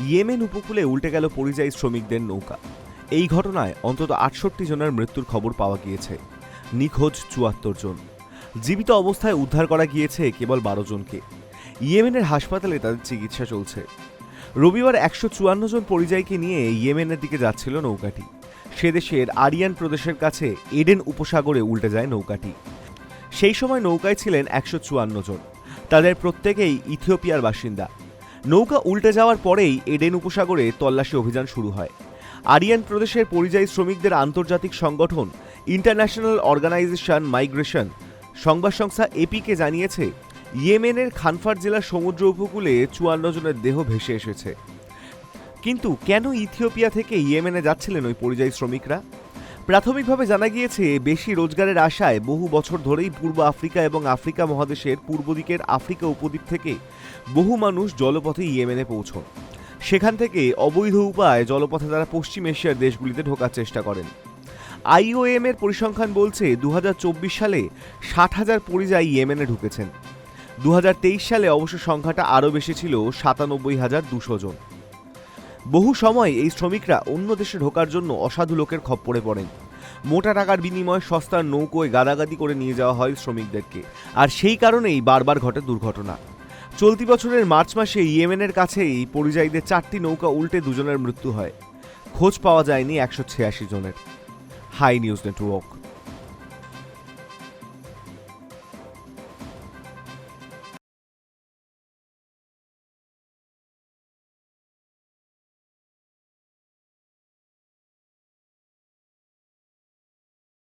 Yemen উপকূলে উল্টে গেল পরিযায়ী শ্রমিকদের নৌকা। এই ঘটনায় অন্তত আটষট্টি জনের মৃত্যুর খবর পাওয়া গিয়েছে। নিখোঁজ চুয়াত্তর জন। জীবিত অবস্থায় উদ্ধার করা গিয়েছে কেবল বারো জনকে। ইয়েমেনের হাসপাতালে তাদের চিকিৎসা চলছে। রবিবার একশো চুয়ান্ন জন পরিযায়ীকে নিয়ে ইয়েমেনের দিকে যাচ্ছিল নৌকাটি। সে দেশের আরিয়ান প্রদেশের কাছে এডেন উপসাগরে উল্টে যায় নৌকাটি। সেই সময় নৌকায় ছিলেন একশো চুয়ান্ন জন। তাদের প্রত্যেকেই ইথিওপিয়ার বাসিন্দা। নৌকা উল্টে যাওয়ার পরেই এডেন উপসাগরে তল্লাশি অভিযান শুরু হয়। আরিয়ান প্রদেশের পরিযায়ী শ্রমিকদের আন্তর্জাতিক সংগঠন ইন্টারন্যাশনাল অর্গানাইজেশন মাইগ্রেশন সংবাদ সংস্থা এপিকে জানিয়েছে, ইয়েমেনের খানফার জেলার সমুদ্র উপকূলে চুয়ান্ন জনের দেহ ভেসে এসেছে। কিন্তু কেন ইথিওপিয়া থেকে ইয়েমেনে যাচ্ছিলেন ওই পরিযায়ী শ্রমিকরা? প্রাথমিকভাবে জানা গিয়েছে, বেশি রোজগারের আশায় বহু বছর ধরেই পূর্ব আফ্রিকা এবং আফ্রিকা মহাদেশের পূর্ব দিকের আফ্রিকা উপদ্বীপ থেকে বহু মানুষ জলপথে ইয়েমেনে পৌঁছন। সেখান থেকে অবৈধ উপায় জলপথে তারা পশ্চিম এশিয়ার দেশগুলিতে ঢোকার চেষ্টা করেন। আইওএম এর পরিসংখ্যান বলছে দু হাজার চব্বিশ সালে ষাট হাজার পরিযায়ী ইয়েমেনে ঢুকেছেন। দু হাজার তেইশ সালে অবশ্য সংখ্যাটা আরও বেশি ছিল, সাতানব্বই হাজার দুশো জন। বহু সময় এই শ্রমিকরা অন্য দেশে ঢোকার জন্য অসাধু লোকের খপ্পরে পড়েন। মোটা টাকার বিনিময়ে সস্তার নৌকোয় গাদাগাদি করে নিয়ে যাওয়া হয় শ্রমিকদেরকে। আর সেই কারণেই বারবার ঘটে দুর্ঘটনা। চলতি বছরের মার্চ মাসে ইয়েমেনের কাছেই পরিযায়ীদের চারটি নৌকা উল্টে দুজনের মৃত্যু হয়। খোঁজ পাওয়া যায়নি একশো ছিয়াশি জনের। Hi News Network.